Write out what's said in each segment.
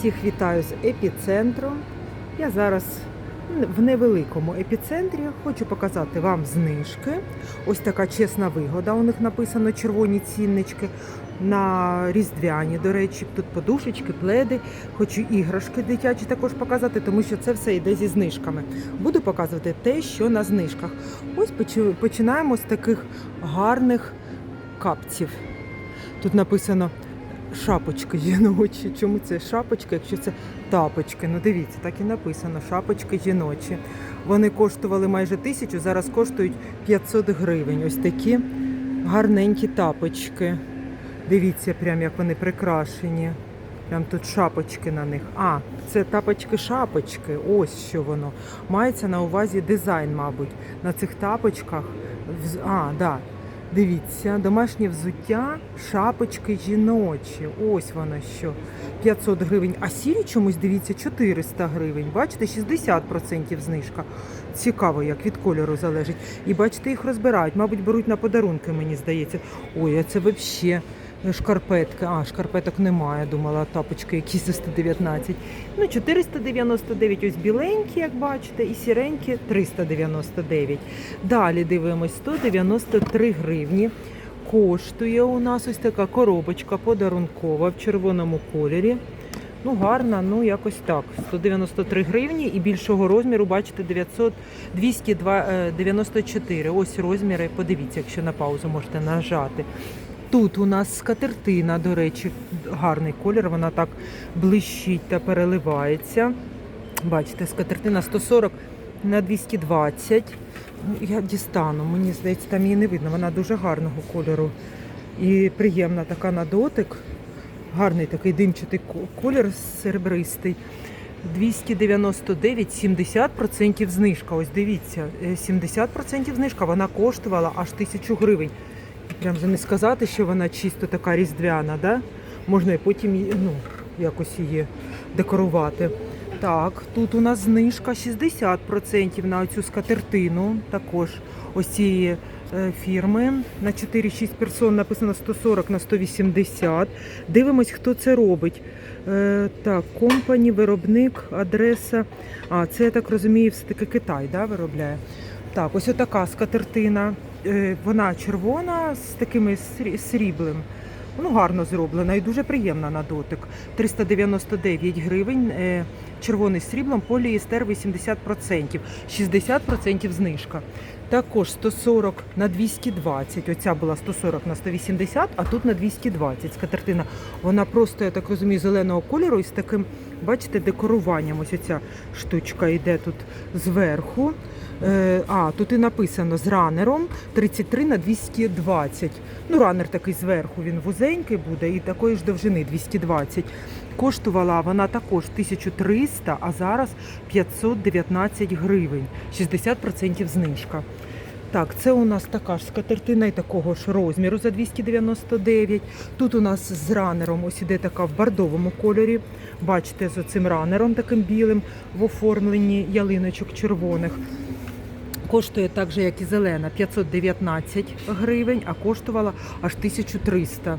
Всіх вітаю з епіцентру. Я зараз в невеликому епіцентрі. Хочу показати вам знижки. Ось така чесна вигода. У них написано червоні ціннички на різдвяні. До речі, тут подушечки, пледи. Хочу іграшки дитячі також показати, тому що це все йде зі знижками. Буду показувати те, що на знижках. Ось починаємо з таких гарних капців. Тут написано шапочки жіночі. Чому це шапочка, якщо це тапочки? Ну дивіться, так і написано шапочки жіночі. Вони коштували майже тисячу, зараз коштують 500 гривень. Ось такі гарненькі тапочки. Дивіться, прям як вони прикрашені. Прям тут шапочки на них. А, це тапочки-шапочки. Ось що воно. Мається на увазі дизайн, мабуть. На цих тапочках. А, да. Дивіться, домашнє взуття, шапочки жіночі. Ось воно що. 500 гривень. А сірі чомусь, дивіться, 400 гривень. Бачите, 60% знижка. Цікаво, як від кольору залежить. І бачите, їх розбирають. Мабуть, беруть на подарунки, мені здається. Ой, а це взагалі шкарпетки. А, шкарпеток немає. Думала, тапочки якісь за 119. Ну, 499, ось біленькі, як бачите, і сіренькі 399. Далі дивимось 193 гривні. Коштує у нас ось така коробочка подарункова в червоному кольорі. Ну, гарна, ну якось так. 193 гривні і більшого розміру, бачите, 900, 294. Ось розміри. Подивіться, якщо на паузу можете нажати. Тут у нас скатертина, до речі, гарний колір, вона так блищить та переливається. Бачите, скатертина 140 на 220. Ну, Я дістану, мені здається, там її не видно. Вона дуже гарного кольору і приємна така на дотик. Гарний такий димчатий колір серебристий. 299, 70% знижка. Ось дивіться, е, 70% знижка, вона коштувала аж 1000 гривень. Прям же не сказати, що вона чисто така різдвяна, да? Можна і потім ну, якось її декорувати. Так, тут у нас знижка 60% на цю скатертину, також ось цієї е, фірми. На 4-6 персон написано 140 на 180. Дивимось, хто це робить. Е, так, компані, виробник, адреса. А, це, я так розумію, все-таки Китай да, виробляє. Так, ось отака скатертина. Е, Вона червона з такими срі- сріблем. Ну, гарно зроблена і дуже приємна на дотик. 399 гривень. е, Червоний з сріблом, поліестер 80%, 60% знижка. Також 140 на 220. Оця була 140 на 180, а тут на 220. Скатертина. Вона просто, я так розумію, зеленого кольору і з таким, бачите, декоруванням. Ось ця штучка йде тут зверху. Е, А, тут і написано з ранером 33 на 220. Ну, ранер такий зверху, він вузенький буде і такої ж довжини 220. Коштувала вона також 1300, а зараз 519 гривень. 60% знижка. Так, це у нас така ж скатертина і такого ж розміру за 299. Тут у нас з ранером ось іде така в бордовому кольорі. Бачите, з оцим ранером таким білим в оформленні ялиночок червоних. Коштує так же, як і зелена, 519 гривень, а коштувала аж 1300.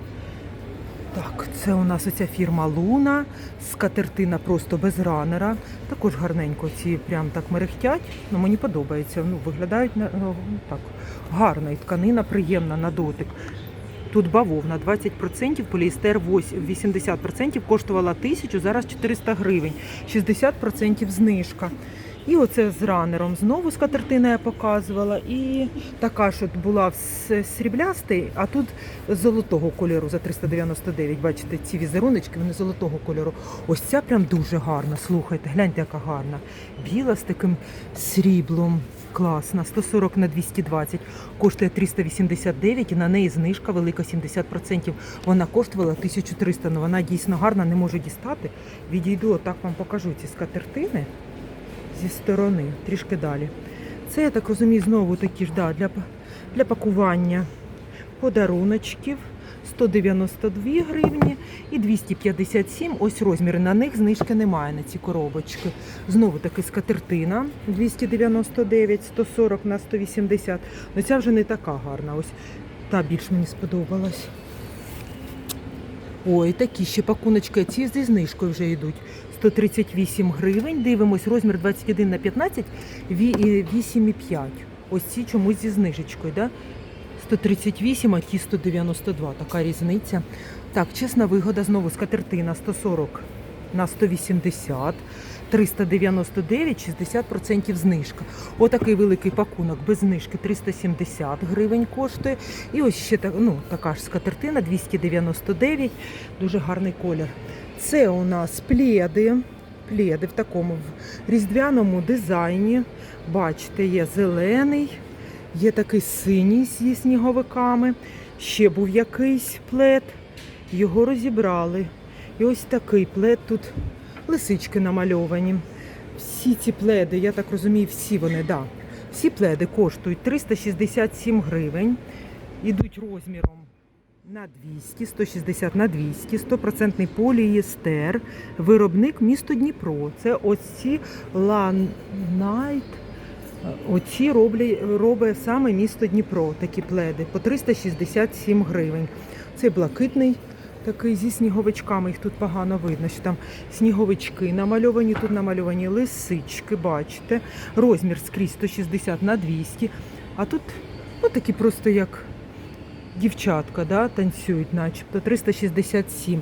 Так, це у нас оця фірма Луна, скатертина просто без ранера. Також гарненько ці прям так мерехтять. Ну, мені подобається. Ну, виглядають ну, так гарно, і тканина приємна на дотик. Тут бавовна 20%, поліестер 80%, коштувала 1000, зараз 400 гривень, 60% знижка. І оце з ранером знову скатертина я показувала. І така ж от була сріблястий, а тут золотого кольору за 399. Бачите, ці візеруночки, вони золотого кольору. Ось ця прям дуже гарна. Слухайте, гляньте, яка гарна. Біла з таким сріблом. Класна, 140 на 220, коштує 389 і на неї знижка велика 70%. Вона коштувала 1300, але вона дійсно гарна, не можу дістати. Відійду, отак вам покажу ці скатертини зі сторони, трішки далі. Це, я так розумію, знову такі ж да, для, для пакування подаруночків. 192 гривні і 257. Ось розміри. На них знижки немає на ці коробочки. Знову таки скатертина 299, 140 на 180. Ну ця вже не така гарна. Ось та більш мені сподобалась. Ой, такі ще пакуночки, ці зі знижкою вже йдуть. 138 гривень. Дивимось, розмір 21 на 15, 8,5. Ось ці чомусь зі знижечкою, да? 138, а ті 192. Така різниця. Так, чесна вигода, знову скатертина 140 на 180. 399, 60% знижка. Отакий великий пакунок без знижки 370 гривень коштує. І ось ще ну, така ж скатертина 299, дуже гарний колір. Це у нас пледи. Пледи в такому різдвяному дизайні. Бачите, є зелений, є такий синій зі сніговиками. Ще був якийсь плед. Його розібрали. І ось такий плед тут лисички намальовані. Всі ці пледи, я так розумію, всі вони, да. Всі пледи коштують 367 гривень. Ідуть розміром на 200, 160 на 200, 100% полієстер. Виробник місто Дніпро. Це ось ці Ланайт. Оці роблять, робить саме місто Дніпро, такі пледи, по 367 гривень. Це блакитний такий зі сніговичками, їх тут погано видно, що там сніговички намальовані, тут намальовані лисички, бачите. Розмір скрізь 160 на 200. А тут ну, такі просто як дівчатка, да, танцюють, начебто 367.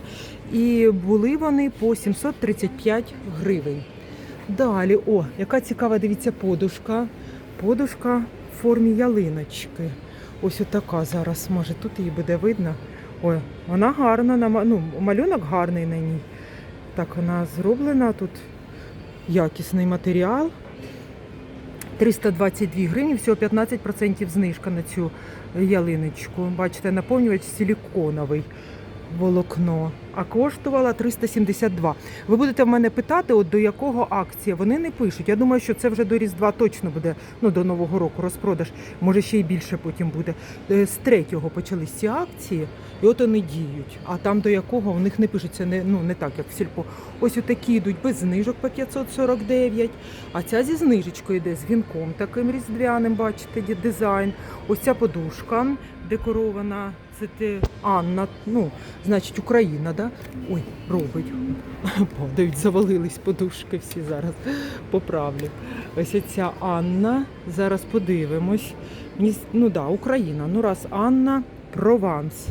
І були вони по 735 гривень. Далі, о, яка цікава, дивіться, подушка. Подушка в формі ялиночки. Ось отака зараз, може, тут її буде видно. Ой, вона гарна, ну, малюнок гарний на ній. Так, вона зроблена тут якісний матеріал. 322 гривні, всього 15% знижка на цю ялиночку. Бачите, наповнювач силіконовий волокно, а коштувала 372. Ви будете в мене питати, от до якого акція. Вони не пишуть. Я думаю, що це вже до Різдва точно буде, ну до Нового року розпродаж. Може ще й більше потім буде. Е, З третього почались ці акції, і от вони діють. А там до якого у них не пишеться не, ну, не так, як в сільпо. Ось отакі йдуть без знижок по 549. А ця зі знижечкою йде з вінком таким різдвяним, бачите, дизайн. Ось ця подушка декорована. Це те Анна, ну, значить, Україна, да? Ой, робить. Падають, завалились подушки всі зараз. Поправлю. Ось ця Анна. Зараз подивимось. Ну да, Україна. Ну раз Анна, Прованс.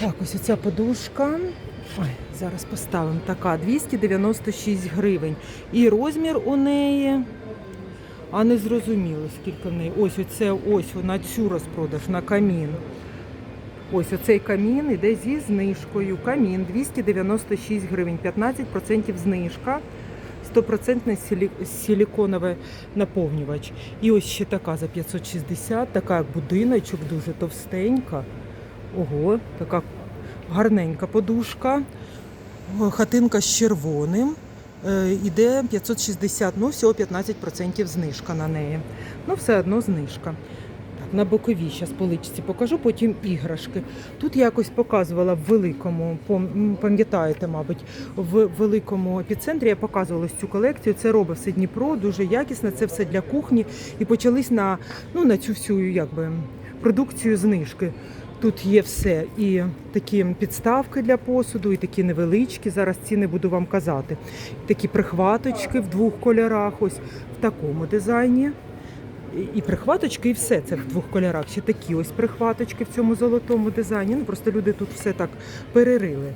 Так, ось оця подушка. Ой, зараз поставимо така 296 гривень. І розмір у неї. А не зрозуміло, скільки в неї. Ось оце ось на цю розпродаж, на камін. Ось оцей камін іде зі знижкою. Камін 296 гривень, 15% знижка. 100% силі- силіконовий наповнювач. І ось ще така за 560, така як будиночок, дуже товстенька. Ого, така гарненька подушка. Хатинка з червоним. Е, Іде 560, ну всього 15% знижка на неї. Ну, все одно знижка. На боковій зараз поличці покажу, потім іграшки. Тут я якось показувала в великому, пам'ятаєте, мабуть, в великому епіцентрі я показувала цю колекцію. Це робить все Дніпро, дуже якісно, це все для кухні. І почались на, ну, на цю всю якби, продукцію знижки. Тут є все. І такі підставки для посуду, і такі невеличкі. Зараз ціни буду вам казати. Такі прихваточки в двох кольорах, ось в такому дизайні. І- прихваточки, і все це в двох кольорах. Ще такі ось прихваточки в цьому золотому дизайні. Ну просто люди тут все так перерили.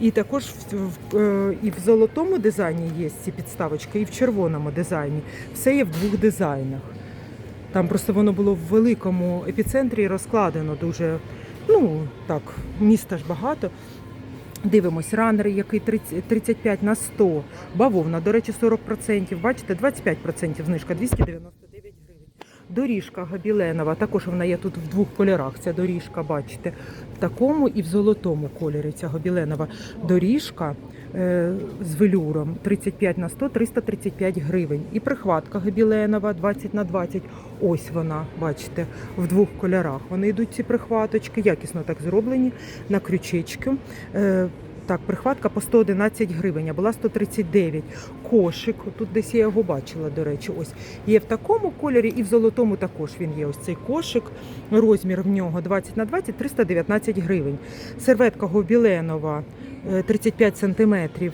І також в, в, е, і в золотому дизайні є ці підставочки, і в червоному дизайні. Все є в двох дизайнах. Там просто воно було в великому епіцентрі розкладено дуже, ну так, міста ж багато. Дивимось, ранер, який 30 35 на 100, бавовна, до речі, 40%, бачите, 25% знижка, 299 гривень. Доріжка гобіленова, також вона є тут в двох кольорах. Ця доріжка, бачите, в такому і в золотому кольорі. Ця гобіленова доріжка е, з велюром 35 на 100, 335 гривень. І прихватка гобіленова 20 на 20. Ось вона, бачите, в двох кольорах. Вони йдуть ці прихваточки, якісно так зроблені на крючечки. Е, Так, прихватка по 111 гривень, а була 139. Кошик, тут десь я його бачила, до речі, ось є в такому кольорі і в золотому також він є. Ось цей кошик. Розмір в нього 20 на 20 319 гривень. Серветка гобіленова е, 35 сантиметрів.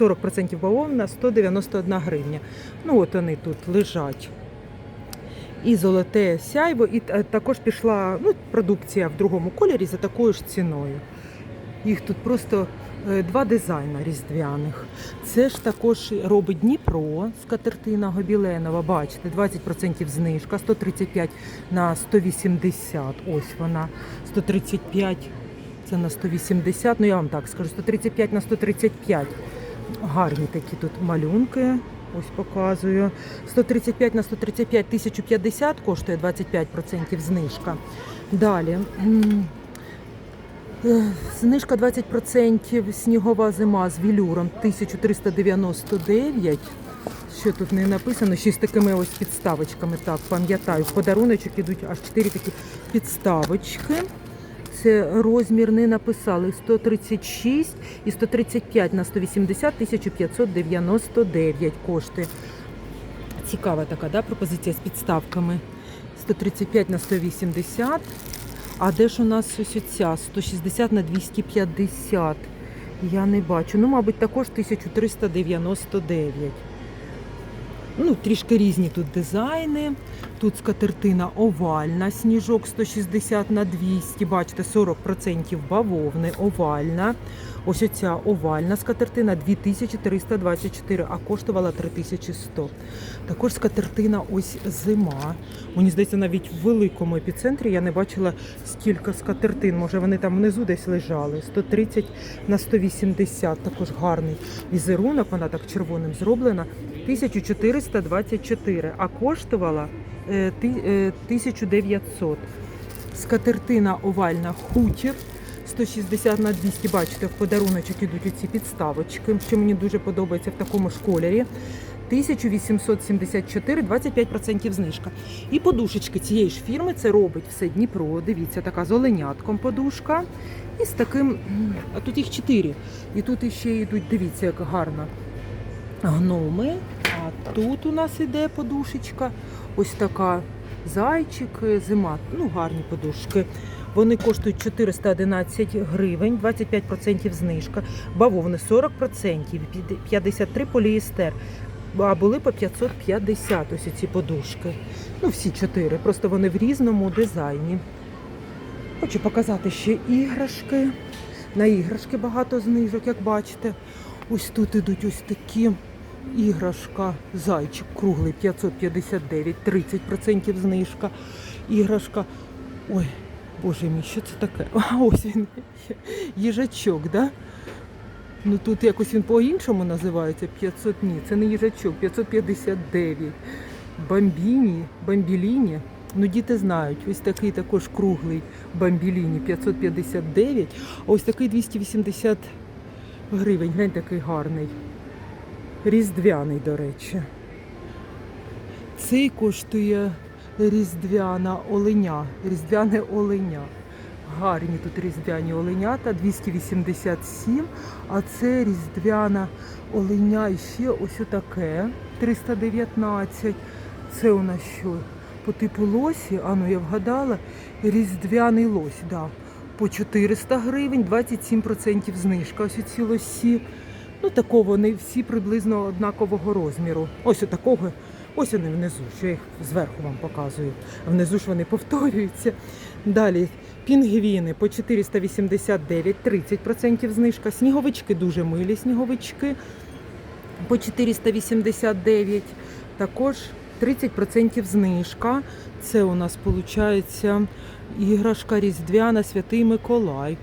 40% бавовна 191 гривня. Ну от вони тут лежать. І золоте сяйво, і е, також пішла ну, продукція в другому кольорі за такою ж ціною. Їх тут просто е, два дизайна різдвяних. Це ж також робить Дніпро, скатертина Гобіленова. Бачите, 20% знижка, 135 на 180. Ось вона. 135 це на 180. Ну я вам так скажу, 135 на 135. Гарні такі тут малюнки. Ось показую. 135 на 135 1050 коштує 25% знижка. Далі. Знижка 20% снігова зима з вілюром 1399. Що тут не написано? Ще з такими ось підставочками. Так, пам'ятаю. В подаруночок ідуть аж 4 такі підставочки. Це розмір не написали 136 і 135 на 180 1599 коштує. Цікава така да, пропозиція з підставками. 135 на 180. А де ж у нас ось оця 160 на 250? Я не бачу. Ну, мабуть, також 1399. Ну, трішки різні тут дизайни. Тут скатертина овальна, сніжок 160 на 200, бачите, 40% бавовни, овальна. Ось оця овальна скатертина 2324, а коштувала 3100. Також скатертина ось зима. Мені здається, навіть в великому епіцентрі я не бачила стільки скатертин. Може, вони там внизу десь лежали. 130 на 180, також гарний візерунок, вона так червоним зроблена. 1424, а коштувала е, ти- е, 1900. Скатертина овальна хутір 160 на 200, бачите, в подаруночок ідуть оці підставочки, що мені дуже подобається в такому ж кольорі. 1874, 25% знижка. І подушечки цієї ж фірми це робить все Дніпро. Дивіться, така з оленятком подушка. І з таким, а тут їх чотири. І тут іще йдуть, дивіться, як гарно гноми. А тут у нас іде подушечка. Ось така зайчик, зима. Ну, гарні подушки. Вони коштують 411 гривень, 25% знижка. Бавовни 40%, 53 поліестер. А були по 550 ось ці подушки. Ну, всі чотири. Просто вони в різному дизайні. Хочу показати ще іграшки. На іграшки багато знижок, як бачите. Ось тут ідуть ось такі іграшка. Зайчик круглий 559, 30% знижка. Іграшка. Ой, боже мій, що це таке? А ось він. Їжачок, да? Ну тут якось він по-іншому називається 500, ні, це не їжачок, 559. Бамбіні, бамбіліні. Ну, діти знають, ось такий також круглий бамбіліні 559, а ось такий 280 гривень. Глянь, такий гарний. Різдвяний, до речі. Цей коштує різдвяна оленя. Різдвяне оленя. Гарні тут різдвяні оленята 287, а це різдвяна оленя і ще ось отаке 319. Це у нас що? По типу лосі, а ну я вгадала, різдвяний лось, да. По 400 гривень, 27% знижка. Ось ці лосі. Ну, такого вони всі приблизно однакового розміру. Ось отакого. Ось вони внизу, що я їх зверху вам показую. Внизу ж вони повторюються. Далі пінгвіни по 489, 30% знижка. Сніговички дуже милі сніговички по 489. Також 30% знижка. Це у нас виходить іграшка Різдвяна Святий Миколай.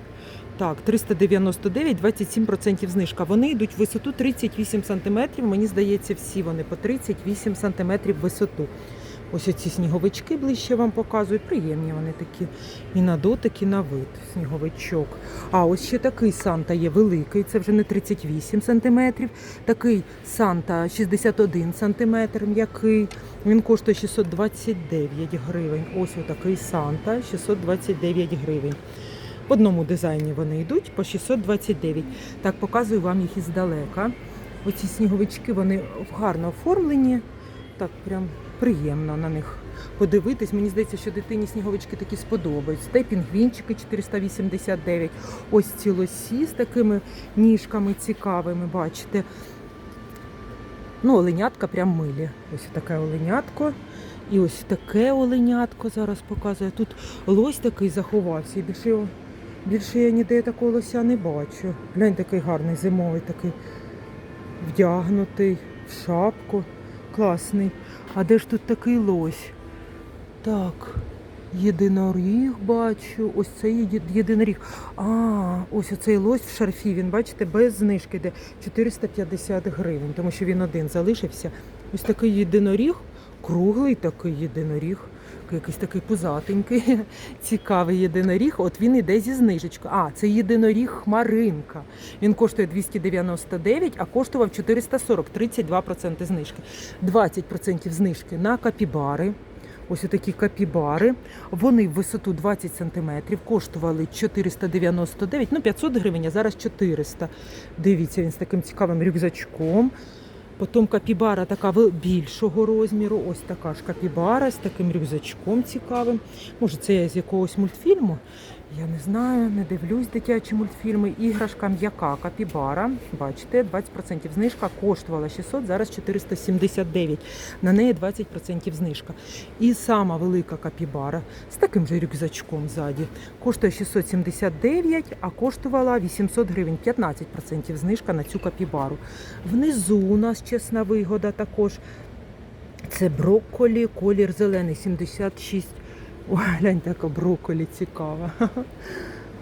Так, 399, 27% знижка. Вони йдуть в висоту 38 см. Мені здається, всі вони по 38 см висоту. Ось оці сніговички ближче вам показую. Приємні вони такі. І на дотик, і на вид. Сніговичок. А ось ще такий Санта є великий, це вже не 38 см. Такий Санта 61 см м'який. Він коштує 629 гривень. Ось отакий Санта 629 гривень. В одному дизайні вони йдуть по 629. Так, показую вам їх іздалека. Оці сніговички, вони гарно оформлені. Так, прям приємно на них подивитись. Мені здається, що дитині сніговички такі сподобаються. Та й пінгвінчики 489. Ось ці лосі з такими ніжками цікавими, бачите. Ну, оленятка прям милі. Ось таке оленятко. І ось таке оленятко зараз показує. Тут лось такий заховався. І більше, його, більше я ніде такого лося не бачу. Глянь, такий гарний зимовий, такий вдягнутий в шапку. Класний. А де ж тут такий лось? Так, єдиноріг бачу. Ось це єдиноріг. А, ось оцей лось в шарфі. Він, бачите, без знижки йде 450 гривень, тому що він один залишився. Ось такий єдиноріг, круглий такий єдиноріг. Якийсь такий пузатенький, цікавий єдиноріг. От він іде зі знижечкою. А, це єдиноріг Хмаринка. Він коштує 299, а коштував 440, 32% знижки. 20% знижки на капібари. Ось такі капібари. Вони в висоту 20 см, коштували 499, ну 500 гривень, а зараз 400. Дивіться, він з таким цікавим рюкзачком. Потім капібара така більшого розміру. Ось така ж капібара з таким рюкзачком цікавим. Може, це я з якогось мультфільму. Я не знаю, не дивлюсь дитячі мультфільми. Іграшка м'яка капібара. Бачите, 20% знижка коштувала 600, зараз 479. На неї 20% знижка. І сама велика капібара з таким же рюкзачком ззаді. Коштує 679, а коштувала 800 гривень. 15% знижка на цю капібару. Внизу у нас чесна вигода також. Це брокколі, колір зелений, 76. Ой, глянь, така брокколі цікава.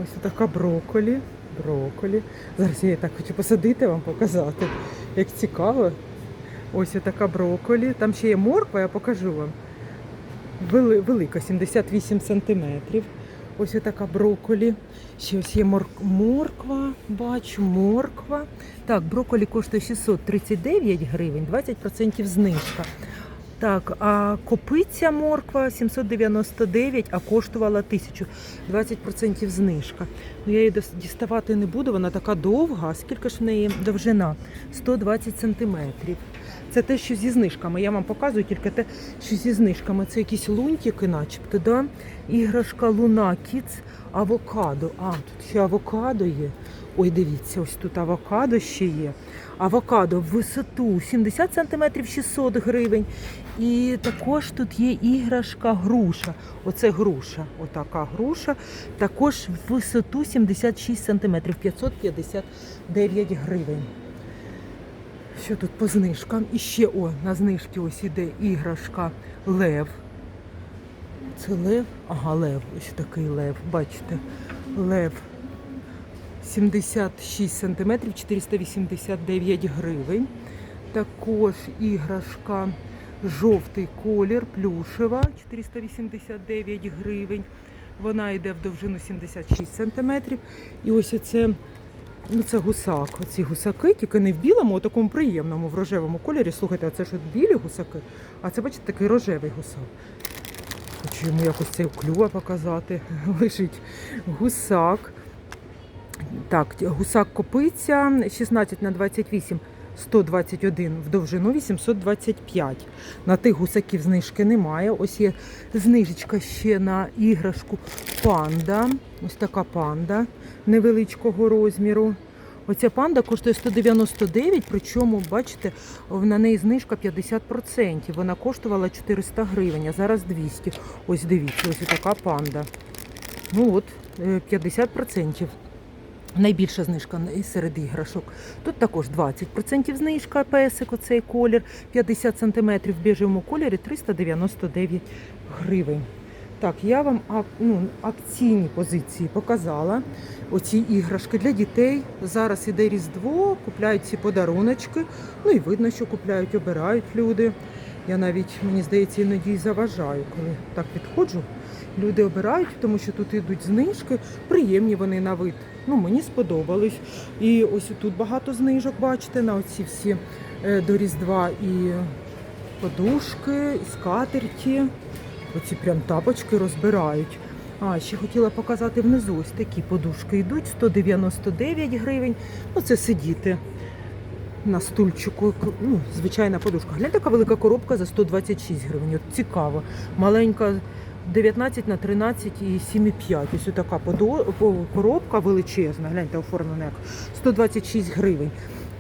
Ось така брокколі. Брокколі. Зараз я її так хочу посадити, вам показати. Як цікаво. Ось така брокколі. Там ще є морква, я покажу вам. Велика, 78 сантиметрів. Ось така брокколі. Ще ось є мор- морква, бачу, морква. Так, брокколі коштує 639 гривень, 20% знижка. Так, а копиця морква 799, а коштувала 1000, 20% знижка. Ну, я її діставати не буду, вона така довга. Скільки ж в неї довжина? 120 сантиметрів. Це те, що зі знижками. Я вам показую тільки те, що зі знижками. Це якісь лунтики, начебто, да? іграшка Луна Кіц авокадо. А, тут ще авокадо є. Ой, дивіться, ось тут авокадо ще є. Авокадо в висоту 70 см 600 гривень. І також тут є іграшка груша. Оце груша. Отака груша. Також в висоту 76 см 559 гривень. Що тут по знижкам? І ще о, на знижки ось іде іграшка Лев. Це лев? Ага, лев. Ось такий лев. Бачите? Лев 76 сантиметрів, 489 гривень. Також іграшка жовтий колір, плюшева 489 гривень. Вона йде в довжину 76 сантиметрів. І ось це, ну це гусак. Оці гусаки, тільки не в білому, а такому приємному в рожевому кольорі. Слухайте, а це ж білі гусаки, а це, бачите, такий рожевий гусак. Хочу йому якось цей клюва показати. Лежить гусак. Так, гусак копиця 16 на 28 121 в довжину 825. На тих гусаків знижки немає. Ось є знижечка ще на іграшку панда. Ось така панда невеличкого розміру. Оця панда коштує 199, причому, бачите, на неї знижка 50%. Вона коштувала 400 гривень, а зараз 200. Ось дивіться, ось така панда. Ну от, е, 50%. Найбільша знижка серед іграшок. Тут також 20% знижка, песик, оцей колір, 50 см в біжевому кольорі 399 гривень. Так, я вам ну, акційні позиції показала. Оці іграшки для дітей. Зараз іде Різдво, купляють ці подаруночки. Ну і видно, що купляють, обирають люди. Я навіть, мені здається, іноді заважаю, коли так підходжу. Люди обирають, тому що тут йдуть знижки, приємні вони на вид. Ну, мені сподобались. І ось тут багато знижок, бачите, на оці всі е, до Різдва і подушки, і скатерті. Оці прям тапочки розбирають. А, ще хотіла показати внизу. Ось такі подушки йдуть 199 гривень. Ну, це сидіти на стульчику. Ну, звичайна подушка. Гляньте, така велика коробка за 126 гривень. От цікаво. Маленька 19 на 13 і 7,5. Ось така коробка величезна. Гляньте, оформлена як 126 гривень.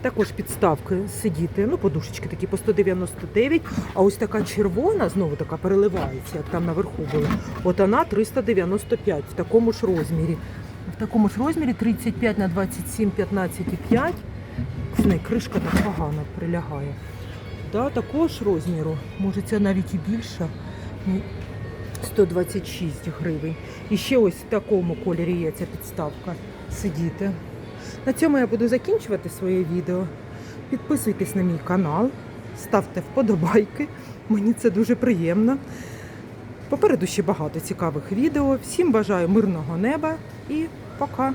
Також підставки сидіти, ну подушечки такі по 199, а ось така червона, знову така переливається, як там наверху були. От вона 395 в такому ж розмірі. В такому ж розмірі 35 на 27, 15,5. З неї кришка так погано прилягає. Да, також розміру, може це навіть і більше. Ні, 126 гривень. І ще ось в такому кольорі є ця підставка. Сидіти. На цьому я буду закінчувати своє відео. Підписуйтесь на мій канал, ставте вподобайки. Мені це дуже приємно. Попереду ще багато цікавих відео. Всім бажаю мирного неба і пока!